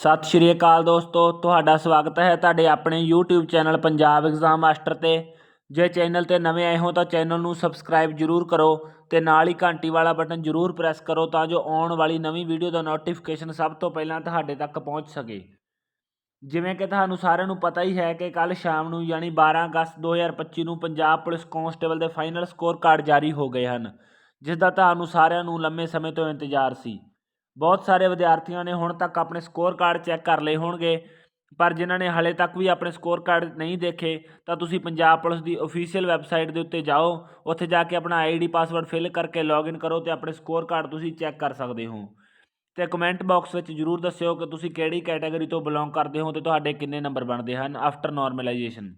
ਸਤਿ ਸ਼੍ਰੀ ਅਕਾਲ ਦੋਸਤੋ, ਤੁਹਾਡਾ ਸਵਾਗਤ ਹੈ ਤੁਹਾਡੇ ਆਪਣੇ YouTube channel Punjab exam master ਤੇ। ਜੇ ਚੈਨਲ ਤੇ ਨਵੇਂ ਆਏ ਹੋ ਤਾਂ ਚੈਨਲ ਨੂੰ ਸਬਸਕ੍ਰਾਈਬ ਜਰੂਰ ਕਰੋ ਤੇ ਨਾਲ ਹੀ ਘੰਟੀ ਵਾਲਾ ਬਟਨ ਜਰੂਰ ਪ੍ਰੈਸ ਕਰੋ ਤਾਂ ਜੋ ਆਉਣ ਵਾਲੀ ਨਵੀਂ ਵੀਡੀਓ ਦਾ ਨੋਟੀਫਿਕੇਸ਼ਨ ਸਭ ਤੋਂ ਪਹਿਲਾਂ ਤੁਹਾਡੇ ਤੱਕ ਪਹੁੰਚ ਸਕੇ। ਜਿਵੇਂ ਕਿ ਤੁਹਾਨੂੰ ਸਾਰਿਆਂ ਨੂੰ ਪਤਾ ਹੀ ਹੈ ਕਿ ਕੱਲ ਸ਼ਾਮ ਨੂੰ ਯਾਨੀ 12 ਅਗਸਤ 2025 ਨੂੰ ਪੰਜਾਬ ਪੁਲਿਸ ਕਾਂਸਟੇਬਲ ਦੇ ਫਾਈਨਲ ਸਕੋਰ ਕਾਰਡ ਜਾਰੀ ਹੋ ਗਏ ਹਨ, ਜਿਸ ਦਾ ਤੁਹਾਨੂੰ ਸਾਰਿਆਂ ਨੂੰ ਲੰਮੇ ਸਮੇਂ ਤੋਂ ਇੰਤਜ਼ਾਰ ਸੀ। ਬਹੁਤ ਸਾਰੇ ਵਿਦਿਆਰਥੀਆਂ ਨੇ ਹੁਣ ਤੱਕ ਆਪਣੇ ਸਕੋਰ ਕਾਰਡ ਚੈੱਕ ਕਰ ਲਏ ਹੋਣਗੇ, ਪਰ ਜਿਨ੍ਹਾਂ ਨੇ ਹਲੇ ਤੱਕ ਵੀ ਆਪਣੇ ਸਕੋਰ ਕਾਰਡ ਨਹੀਂ ਦੇਖੇ, ਤਾਂ ਤੁਸੀਂ ਪੰਜਾਬ ਪੁਲਿਸ ਦੀ ਅਫੀਸ਼ੀਅਲ ਵੈਬਸਾਈਟ ਦੇ ਉੱਤੇ ਜਾਓ, ਉੱਥੇ ਜਾ ਕੇ ਆਪਣਾ ਆਈਡੀ ਪਾਸਵਰਡ ਫਿਲ ਕਰਕੇ ਲੌਗਇਨ ਕਰੋ ਤੇ ਆਪਣੇ ਸਕੋਰ ਕਾਰਡ ਤੁਸੀਂ ਚੈੱਕ ਕਰ ਸਕਦੇ ਹੋ। ਤੇ ਕਮੈਂਟ ਬਾਕਸ ਵਿੱਚ ਜਰੂਰ ਦੱਸਿਓ ਕਿ ਤੁਸੀਂ ਕਿਹੜੀ ਕੈਟਾਗਰੀ ਤੋਂ ਬਿਲੋਂਗ ਕਰਦੇ ਹੋ ਤੇ ਤੁਹਾਡੇ ਕਿੰਨੇ ਨੰਬਰ ਬਣਦੇ ਹਨ ਆਫਟਰ ਨਾਰਮਲਾਈਜੇਸ਼ਨ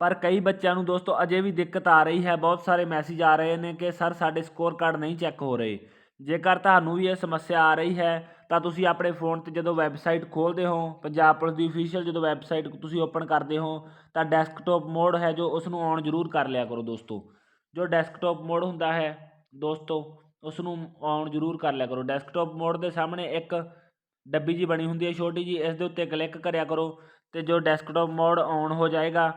ਪਰ ਕਈ ਬੱਚਿਆਂ ਨੂੰ ਦੋਸਤੋ ਅਜੇ ਵੀ ਦਿੱਕਤ ਆ ਰਹੀ ਹੈ। ਬਹੁਤ ਸਾਰੇ ਮੈਸੇਜ ਆ ਰਹੇ ਨੇ ਕਿ, ਸਰ, ਸਾਡੇ ਸਕੋਰ ਕਾਰਡ ਨਹੀਂ ਚੈੱਕ ਹੋ ਰਹੇ। ਜੇਕਰ ਤੁਹਾਨੂੰ ਵੀ ਇਹ ਸਮੱਸਿਆ ਆ ਰਹੀ ਹੈ, ਤਾਂ ਤੁਸੀਂ ਆਪਣੇ ਫੋਨ ਤੇ ਜਦੋਂ ਵੈਬਸਾਈਟ ਖੋਲ੍ਹਦੇ ਹੋ, ਪੰਜਾਬ ਪੁਲਿਸ ਦੀ ਅਫੀਸ਼ੀਅਲ ਜਦੋਂ ਵੈਬਸਾਈਟ ਤੁਸੀਂ ਓਪਨ ਕਰਦੇ ਹੋ, ਤਾਂ ਡੈਸਕਟਾਪ ਮੋਡ ਹੈ ਜੋ ਉਸ ਨੂੰ ਔਨ ਜ਼ਰੂਰ ਕਰ ਲਿਆ ਕਰੋ ਦੋਸਤੋ। ਜੋ ਡੈਸਕਟਾਪ ਮੋਡ ਹੁੰਦਾ ਹੈ, ਦੋਸਤੋ ਉਸ ਨੂੰ ਔਨ ਜ਼ਰੂਰ ਕਰ ਲਿਆ ਕਰੋ। ਡੈਸਕਟਾਪ ਮੋਡ ਦੇ ਸਾਹਮਣੇ ਇੱਕ ਡੱਬੀ ਜੀ ਬਣੀ ਹੁੰਦੀ ਹੈ, ਛੋਟੀ ਜੀ ਇਸ ਦੇ ਉੱਤੇ ਕਲਿੱਕ ਕਰਿਆ ਕਰੋ ਤੇ ਜੋ ਡੈਸਕਟਾਪ ਮੋਡ ਔਨ ਹੋ ਜਾਏਗਾ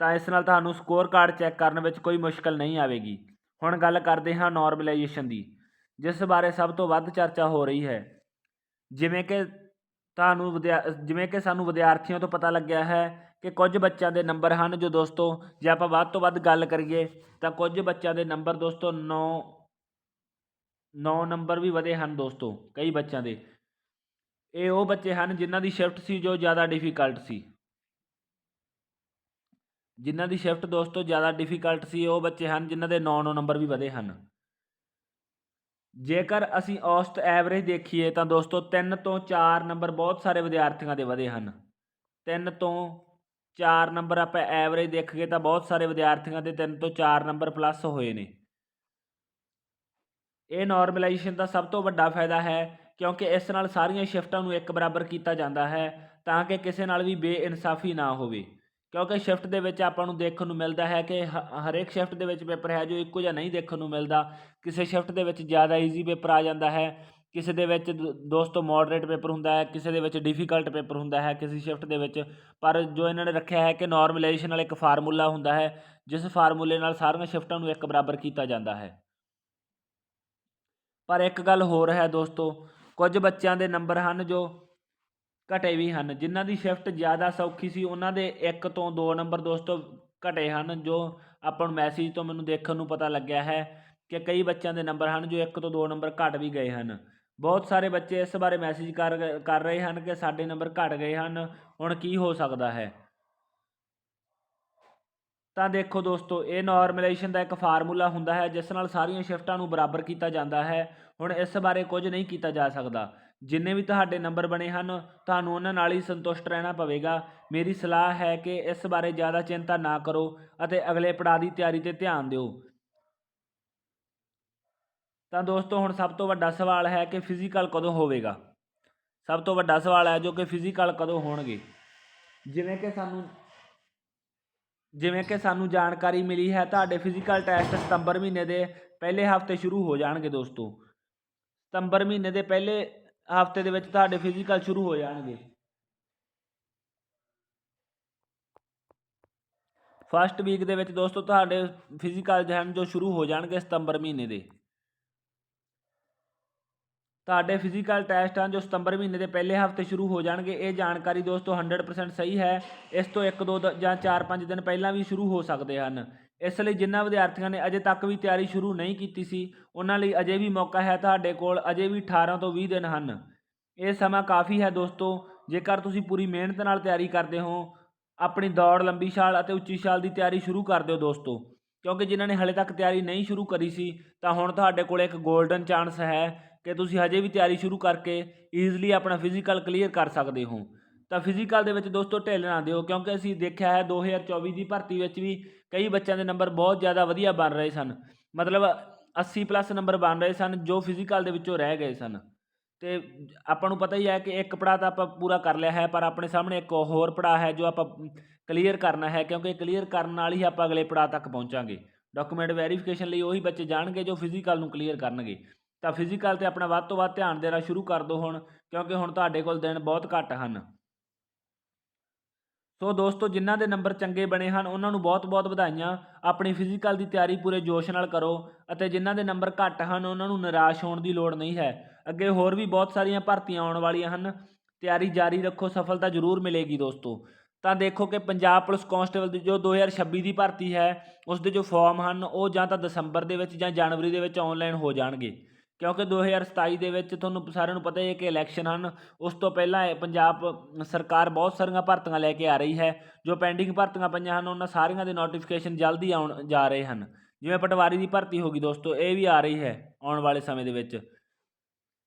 ਤਾਂ ਇਸ ਨਾਲ ਤੁਹਾਨੂੰ ਸਕੋਰ ਕਾਰਡ ਚੈੱਕ ਕਰਨ ਵਿੱਚ ਕੋਈ ਮੁਸ਼ਕਲ ਨਹੀਂ ਆਵੇਗੀ। ਹੁਣ ਗੱਲ ਕਰਦੇ ਹਾਂ ਨਾਰਮਲਾਈਜੇਸ਼ਨ ਦੀ, ਜਿਸ ਬਾਰੇ ਸਭ ਤੋਂ ਵੱਧ ਚਰਚਾ ਹੋ ਰਹੀ ਹੈ। ਜਿਵੇਂ ਕਿ ਤੁਹਾਨੂੰ ਵਿਦਿਆ, ਜਿਵੇਂ ਕਿ ਸਾਨੂੰ ਵਿਦਿਆਰਥੀਆਂ ਤੋਂ ਪਤਾ ਲੱਗਿਆ ਹੈ ਕਿ ਕੁਝ ਬੱਚਿਆਂ ਦੇ ਨੰਬਰ ਹਨ ਜੋ ਦੋਸਤੋ, ਜੇ ਆਪਾਂ ਵੱਧ ਤੋਂ ਵੱਧ ਗੱਲ ਕਰੀਏ ਤਾਂ ਕੁਝ ਬੱਚਿਆਂ ਦੇ ਨੰਬਰ ਦੋਸਤੋ 9 9 ਨੰਬਰ ਵੀ ਵਧੇ ਹਨ ਦੋਸਤੋ, ਕਈ ਬੱਚਿਆਂ ਦੇ। ਇਹ ਉਹ ਬੱਚੇ ਹਨ ਜਿਨ੍ਹਾਂ ਦੀ ਸ਼ਿਫਟ ਸੀ ਜੋ ਜ਼ਿਆਦਾ ਡਿਫਿਕਲਟ ਸੀ। ਜਿਨ੍ਹਾਂ ਦੀ ਸ਼ਿਫਟ ਦੋਸਤੋ ਜ਼ਿਆਦਾ ਡਿਫਿਕਲਟ ਸੀ, ਉਹ ਬੱਚੇ ਹਨ, ਜਿਨ੍ਹਾਂ ਦੇ 9-9 ਨੰਬਰ ਵੀ ਵਧੇ ਹਨ। ਜੇਕਰ ਅਸੀਂ ਔਸਤ ਐਵਰੇਜ ਦੇਖੀਏ ਤਾਂ ਦੋਸਤੋ 3 ਤੋਂ 4 ਨੰਬਰ ਬਹੁਤ ਸਾਰੇ ਵਿਦਿਆਰਥੀਆਂ ਦੇ ਵਧੇ ਹਨ। 3 ਤੋਂ 4 ਨੰਬਰ ਆਪਾਂ ਐਵਰੇਜ ਦੇਖੀਏ ਤਾਂ ਬਹੁਤ ਸਾਰੇ ਵਿਦਿਆਰਥੀਆਂ ਦੇ 3 ਤੋਂ 4 ਨੰਬਰ ਪਲੱਸ ਹੋਏ ਨੇ। ਇਹ ਨਾਰਮਲਾਈਜੇਸ਼ਨ ਦਾ ਸਭ ਤੋਂ ਵੱਡਾ ਫਾਇਦਾ ਹੈ, ਕਿਉਂਕਿ ਇਸ ਨਾਲ ਸਾਰੀਆਂ ਸ਼ਿਫਟਾਂ ਨੂੰ ਇੱਕ ਬਰਾਬਰ ਕੀਤਾ ਜਾਂਦਾ ਹੈ, ਤਾਂ ਕਿ ਕਿਸੇ ਨਾਲ ਵੀ ਬੇਇਨਸਾਫੀ ਨਾ ਹੋਵੇ। ਕਿਉਂਕਿ ਸ਼ਿਫਟ ਦੇ ਵਿੱਚ ਆਪਾਂ ਨੂੰ ਦੇਖਣ ਨੂੰ ਮਿਲਦਾ ਹੈ ਕਿ ਹਰੇਕ ਸ਼ਿਫਟ ਦੇ ਵਿੱਚ ਪੇਪਰ ਹੈ ਜੋ ਇੱਕੋ ਜਿਹਾ ਨਹੀਂ ਦੇਖਣ ਨੂੰ ਮਿਲਦਾ। ਕਿਸੇ ਸ਼ਿਫਟ ਦੇ ਵਿੱਚ ਜ਼ਿਆਦਾ ਈਜ਼ੀ ਪੇਪਰ ਆ ਜਾਂਦਾ ਹੈ, ਕਿਸੇ ਦੇ ਵਿੱਚ ਦੋਸਤੋ ਮੋਡਰੇਟ ਪੇਪਰ ਹੁੰਦਾ ਹੈ, ਕਿਸੇ ਦੇ ਵਿੱਚ ਡਿਫਿਕਲਟ ਪੇਪਰ ਹੁੰਦਾ ਹੈ ਕਿਸੇ ਸ਼ਿਫਟ ਦੇ ਵਿੱਚ। ਪਰ ਜੋ ਇਹਨਾਂ ਨੇ ਰੱਖਿਆ ਹੈ ਕਿ ਨਾਰਮਲਾਈਜੇਸ਼ਨ ਨਾਲ ਇੱਕ ਫਾਰਮੂਲਾ ਹੁੰਦਾ ਹੈ, ਜਿਸ ਫਾਰਮੂਲੇ ਨਾਲ ਸਾਰੀਆਂ ਸ਼ਿਫਟਾਂ ਨੂੰ ਇੱਕ ਬਰਾਬਰ ਕੀਤਾ ਜਾਂਦਾ ਹੈ। ਪਰ ਇੱਕ ਗੱਲ ਹੋਰ ਹੈ ਦੋਸਤੋ, ਕੁਝ ਬੱਚਿਆਂ ਦੇ ਨੰਬਰ ਹਨ ਜੋ ਘਟੇ ਵੀ ਹਨ। ਜਿਨ੍ਹਾਂ ਦੀ ਸ਼ਿਫਟ ਜ਼ਿਆਦਾ ਸੌਖੀ ਸੀ, ਉਹਨਾਂ ਦੇ 1 ਤੋਂ 2 ਨੰਬਰ ਦੋਸਤੋ ਘਟੇ ਹਨ, ਜੋ ਆਪਾਂ ਨੂੰ ਮੈਸੇਜ ਤੋਂ ਮੈਨੂੰ ਦੇਖਣ ਨੂੰ ਪਤਾ ਲੱਗਿਆ ਹੈ ਕਿ ਕਈ ਬੱਚਿਆਂ ਦੇ ਨੰਬਰ ਹਨ, ਜੋ 1 ਤੋਂ 2 ਨੰਬਰ ਘਟ ਵੀ ਗਏ ਹਨ। ਬਹੁਤ ਸਾਰੇ ਬੱਚੇ ਇਸ ਬਾਰੇ ਮੈਸੇਜ ਕਰ ਕਰ ਰਹੇ ਹਨ ਕਿ ਸਾਡੇ ਨੰਬਰ ਘਟ ਗਏ ਹਨ, ਹੁਣ ਕੀ ਹੋ ਸਕਦਾ ਹੈ? ਤਾਂ ਦੇਖੋ ਦੋਸਤੋ, ਇਹ ਨਾਰਮਲਾਈਜੇਸ਼ਨ ਦਾ ਇੱਕ ਫਾਰਮੂਲਾ ਹੁੰਦਾ ਹੈ, ਜਿਸ ਨਾਲ ਸਾਰੀਆਂ ਸ਼ਿਫਟਾਂ ਨੂੰ ਬਰਾਬਰ ਕੀਤਾ ਜਾਂਦਾ ਹੈ। ਹੁਣ ਇਸ ਬਾਰੇ ਕੁਝ ਨਹੀਂ ਕੀਤਾ ਜਾ ਸਕਦਾ। ਜਿੰਨੇ ਵੀ ਤੁਹਾਡੇ ਨੰਬਰ ਬਣੇ ਹਨ, ਤੁਹਾਨੂੰ ਉਹਨਾਂ ਨਾਲ ਹੀ ਸੰਤੁਸ਼ਟ ਰਹਿਣਾ ਪਵੇਗਾ। ਮੇਰੀ ਸਲਾਹ ਹੈ ਕਿ ਇਸ ਬਾਰੇ ਜ਼ਿਆਦਾ ਚਿੰਤਾ ਨਾ ਕਰੋ ਅਤੇ ਅਗਲੇ ਪੜਾਅ ਦੀ ਤਿਆਰੀ ਤੇ ਧਿਆਨ ਦਿਓ। ਤਾਂ ਦੋਸਤੋ, ਹੁਣ ਸਭ ਤੋਂ ਵੱਡਾ ਸਵਾਲ ਹੈ ਕਿ ਫਿਜ਼ੀਕਲ ਕਦੋਂ ਹੋਵੇਗਾ? ਸਭ ਤੋਂ ਵੱਡਾ ਸਵਾਲ ਹੈ ਜੋ ਕਿ ਫਿਜ਼ੀਕਲ ਕਦੋਂ ਹੋਣਗੇ? ਜਿਵੇਂ ਕਿ ਸਾਨੂੰ, ਜਿਵੇਂ ਕਿ ਸਾਨੂੰ ਜਾਣਕਾਰੀ ਮਿਲੀ ਹੈ, ਤੁਹਾਡੇ ਫਿਜ਼ੀਕਲ ਟੈਸਟ ਸਤੰਬਰ ਮਹੀਨੇ ਦੇ ਪਹਿਲੇ ਹਫ਼ਤੇ ਸ਼ੁਰੂ ਹੋ ਜਾਣਗੇ ਦੋਸਤੋ। ਸਤੰਬਰ ਮਹੀਨੇ ਦੇ ਪਹਿਲੇ ਹਫ਼ਤੇ ਦੇ ਵਿੱਚ ਤੁਹਾਡੇ ਫਿਜ਼ੀਕਲ ਸ਼ੁਰੂ ਹੋ ਜਾਣਗੇ। ਫਸਟ ਵੀਕ ਦੇ ਵਿੱਚ ਦੋਸਤੋ ਤੁਹਾਡੇ ਫਿਜ਼ੀਕਲ ਜਹਨ ਜੋ ਸ਼ੁਰੂ ਹੋ ਜਾਣਗੇ ਸਤੰਬਰ ਮਹੀਨੇ ਦੇ। ਤੁਹਾਡੇ ਫਿਜ਼ੀਕਲ ਟੈਸਟ ਹਨ ਜੋ ਸਤੰਬਰ ਮਹੀਨੇ ਦੇ ਪਹਿਲੇ ਹਫ਼ਤੇ ਸ਼ੁਰੂ ਹੋ ਜਾਣਗੇ, ਇਹ ਜਾਣਕਾਰੀ ਦੋਸਤੋ 100% ਸਹੀ ਹੈ। ਇਸ ਤੋਂ 1 2 ਜਾਂ 4-5 ਦਿਨ ਪਹਿਲਾਂ ਵੀ ਸ਼ੁਰੂ ਹੋ ਸਕਦੇ ਹਨ। ਇਸ ਲਈ ਜਿਨ੍ਹਾਂ ਵਿਦਿਆਰਥੀਆਂ ਨੇ ਅਜੇ ਤੱਕ ਵੀ ਤਿਆਰੀ ਸ਼ੁਰੂ ਨਹੀਂ ਕੀਤੀ ਸੀ, ਉਹਨਾਂ ਲਈ ਅਜੇ ਵੀ ਮੌਕਾ ਹੈ ਤੁਹਾਡੇ ਕੋਲ, ਅਜੇ ਵੀ 18 ਤੋਂ 20 ਦਿਨ ਹਨ। ਇਹ ਸਮਾਂ ਕਾਫੀ ਹੈ ਦੋਸਤੋ, ਜੇਕਰ ਤੁਸੀਂ ਪੂਰੀ ਮਿਹਨਤ ਨਾਲ ਤਿਆਰੀ ਕਰਦੇ ਹੋ, ਆਪਣੀ ਦੌੜ, ਲੰਬੀ ਛਾਲ ਅਤੇ ਉੱਚੀ ਛਾਲ ਦੀ ਤਿਆਰੀ ਸ਼ੁਰੂ ਕਰ ਦਿਓ ਦੋਸਤੋ। ਕਿਉਂਕਿ ਜਿਨ੍ਹਾਂ ਨੇ ਹਲੇ ਤੱਕ ਤਿਆਰੀ ਨਹੀਂ ਸ਼ੁਰੂ ਕਰੀ ਸੀ, ਤਾਂ ਹੁਣ ਤੁਹਾਡੇ ਕੋਲ ਇੱਕ 골ਡਨ ਚਾਂਸ ਹੈ ਕਿ ਤੁਸੀਂ ਹਜੇ ਵੀ ਤਿਆਰੀ ਸ਼ੁਰੂ ਕਰਕੇ ਈਜ਼ੀਲੀ ਆਪਣਾ ਫਿਜ਼ੀਕਲ ਕਲੀਅਰ ਕਰ ਸਕਦੇ ਹੋ। ਤਾਂ ਫਿਜ਼ੀਕਲ ਦੇ ਵਿੱਚ ਦੋਸਤੋ ਢਿੱਲ ਨਾ ਦਿਓ, ਕਿਉਂਕਿ ਅਸੀਂ ਦੇਖਿਆ ਹੈ 2024 ਦੀ ਭਰਤੀ ਵਿੱਚ ਵੀ ਕਈ ਬੱਚਿਆਂ ਦੇ ਨੰਬਰ ਬਹੁਤ ਜ਼ਿਆਦਾ ਵਧੀਆ ਬਣ ਰਹੇ ਸਨ। ਮਤਲਬ 80 ਪਲੱਸ ਨੰਬਰ ਬਣ ਰਹੇ ਸਨ, ਜੋ ਫਿਜ਼ੀਕਲ ਦੇ ਵਿੱਚੋਂ ਰਹਿ ਗਏ ਸਨ। ਤੇ ਆਪਾਂ ਨੂੰ ਪਤਾ ਹੀ ਹੈ ਕਿ ਇੱਕ ਪੜਾਅ ਤਾਂ ਆਪਾਂ ਪੂਰਾ ਕਰ ਲਿਆ ਹੈ, ਪਰ ਆਪਣੇ ਸਾਹਮਣੇ ਇੱਕ ਹੋਰ ਪੜਾਅ ਹੈ ਜੋ ਆਪਾਂ ਕਲੀਅਰ ਕਰਨਾ ਹੈ, ਕਿਉਂਕਿ ਕਲੀਅਰ ਕਰਨ ਨਾਲ ਹੀ ਆਪਾਂ ਅਗਲੇ ਪੜਾਅ ਤੱਕ ਪਹੁੰਚਾਂਗੇ। ਡਾਕੂਮੈਂਟ ਵੈਰੀਫਿਕੇਸ਼ਨ ਲਈ ਉਹੀ ਬੱਚੇ ਜਾਣਗੇ ਜੋ ਫਿਜ਼ੀਕਲ ਨੂੰ ਕਲੀਅਰ ਕਰਨਗੇ। ਤਾਂ ਫਿਜ਼ੀਕਲ ਤੇ ਆਪਣਾ ਵੱਧ ਤੋਂ ਵੱਧ ਧਿਆਨ ਦੇਣਾ ਸ਼ੁਰੂ ਕਰ ਦਿਓ ਹੁਣ, ਕਿਉਂਕਿ ਹੁਣ ਤੁਹਾਡੇ ਕੋਲ ਦਿਨ ਬਹੁਤ ਘੱਟ ਹਨ। ਸੋ ਦੋਸਤੋ, ਜਿਨ੍ਹਾਂ ਦੇ ਨੰਬਰ ਚੰਗੇ ਬਣੇ ਹਨ, ਉਹਨਾਂ ਨੂੰ ਬਹੁਤ-ਬਹੁਤ ਵਧਾਈਆਂ। ਆਪਣੀ ਫਿਜ਼ੀਕਲ ਦੀ ਤਿਆਰੀ ਪੂਰੇ ਜੋਸ਼ ਨਾਲ ਕਰੋ ਅਤੇ ਜਿਨ੍ਹਾਂ ਦੇ ਨੰਬਰ ਘੱਟ ਹਨ, ਉਹਨਾਂ ਨੂੰ ਨਿਰਾਸ਼ ਹੋਣ ਦੀ ਲੋੜ ਨਹੀਂ ਹੈ। ਅੱਗੇ ਹੋਰ ਵੀ ਬਹੁਤ ਸਾਰੀਆਂ ਭਰਤੀਆਂ ਆਉਣ ਵਾਲੀਆਂ ਹਨ। ਤਿਆਰੀ ਜਾਰੀ ਰੱਖੋ, ਸਫਲਤਾ ਜ਼ਰੂਰ ਮਿਲੇਗੀ ਦੋਸਤੋ। ਤਾਂ ਦੇਖੋ ਕਿ ਪੰਜਾਬ ਪੁਲਿਸ ਕਾਂਸਟੇਬਲ ਦੀ ਜੋ 2026 ਦੀ ਭਰਤੀ ਹੈ ਉਸ ਦੇ ਜੋ ਫਾਰਮ ਹਨ, ਉਹ ਜਾਂ ਤਾਂ ਦਸੰਬਰ ਦੇ ਵਿੱਚ ਜਾਂ ਜਨਵਰੀ ਦੇ ਵਿੱਚ ਆਨਲਾਈਨ ਹੋ ਜਾਣਗੇ। ਕਿਉਂਕਿ 2027 ਦੇ ਵਿੱਚ ਤੁਹਾਨੂੰ ਸਾਰਿਆਂ ਨੂੰ ਪਤਾ ਹੀ ਹੈ ਕਿ ਇਲੈਕਸ਼ਨ ਹਨ। ਉਸ ਤੋਂ ਪਹਿਲਾਂ ਇਹ ਪੰਜਾਬ ਸਰਕਾਰ ਬਹੁਤ ਸਾਰੀਆਂ ਭਰਤੀਆਂ ਲੈ ਕੇ ਆ ਰਹੀ ਹੈ। ਜੋ ਪੈਂਡਿੰਗ ਭਰਤੀਆਂ ਪਈਆਂ ਹਨ, ਉਹਨਾਂ ਸਾਰੀਆਂ ਦੇ ਨੋਟੀਫਿਕੇਸ਼ਨ ਜਲਦੀ ਆਉਣ ਜਾ ਰਹੇ ਹਨ। ਜਿਵੇਂ ਪਟਵਾਰੀ ਦੀ ਭਰਤੀ ਹੋਗੀ ਦੋਸਤੋ, ਇਹ ਵੀ ਆ ਰਹੀ ਹੈ ਆਉਣ ਵਾਲੇ ਸਮੇਂ ਦੇ ਵਿੱਚ।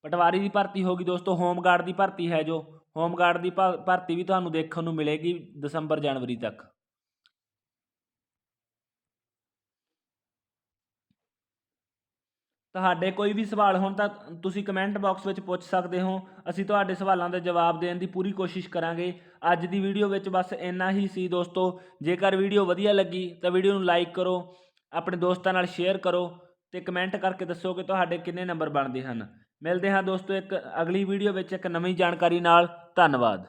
ਪਟਵਾਰੀ ਦੀ ਭਰਤੀ ਹੋਗੀ ਦੋਸਤੋ ਹੋਮਗਾਰਡ ਦੀ ਭਰਤੀ ਹੈ ਜੋ। ਹੋਮਗਾਰਡ ਦੀ ਭ- ਭਰਤੀ ਵੀ ਤੁਹਾਨੂੰ ਦੇਖਣ ਨੂੰ ਮਿਲੇਗੀ ਦਸੰਬਰ ਜਨਵਰੀ ਤੱਕ। ਤੁਹਾਡੇ ਕੋਈ ਵੀ ਸਵਾਲ ਹੋਣ ਤਾਂ ਤੁਸੀਂ ਕਮੈਂਟ ਬਾਕਸ ਵਿੱਚ ਪੁੱਛ ਸਕਦੇ ਹੋ। ਅਸੀਂ ਤੁਹਾਡੇ ਸਵਾਲਾਂ ਦੇ ਜਵਾਬ ਦੇਣ ਦੀ ਪੂਰੀ ਕੋਸ਼ਿਸ਼ ਕਰਾਂਗੇ। ਅੱਜ ਦੀ ਵੀਡੀਓ ਵਿੱਚ ਬਸ ਇੰਨਾ ਹੀ ਸੀ ਦੋਸਤੋ। ਜੇਕਰ ਵੀਡੀਓ ਵਧੀਆ ਲੱਗੀ ਤਾਂ ਵੀਡੀਓ ਨੂੰ ਲਾਈਕ ਕਰੋ, ਆਪਣੇ ਦੋਸਤਾਂ ਨਾਲ ਸ਼ੇਅਰ ਕਰੋ ਤੇ ਕਮੈਂਟ ਕਰਕੇ ਦੱਸੋ ਕਿ ਤੁਹਾਡੇ ਕਿੰਨੇ ਨੰਬਰ ਬਣਦੇ ਹਨ। ਮਿਲਦੇ ਹਾਂ ਦੋਸਤੋ ਇੱਕ ਅਗਲੀ ਵੀਡੀਓ ਵਿੱਚ ਇੱਕ ਨਵੀਂ ਜਾਣਕਾਰੀ ਨਾਲ। ਧੰਨਵਾਦ।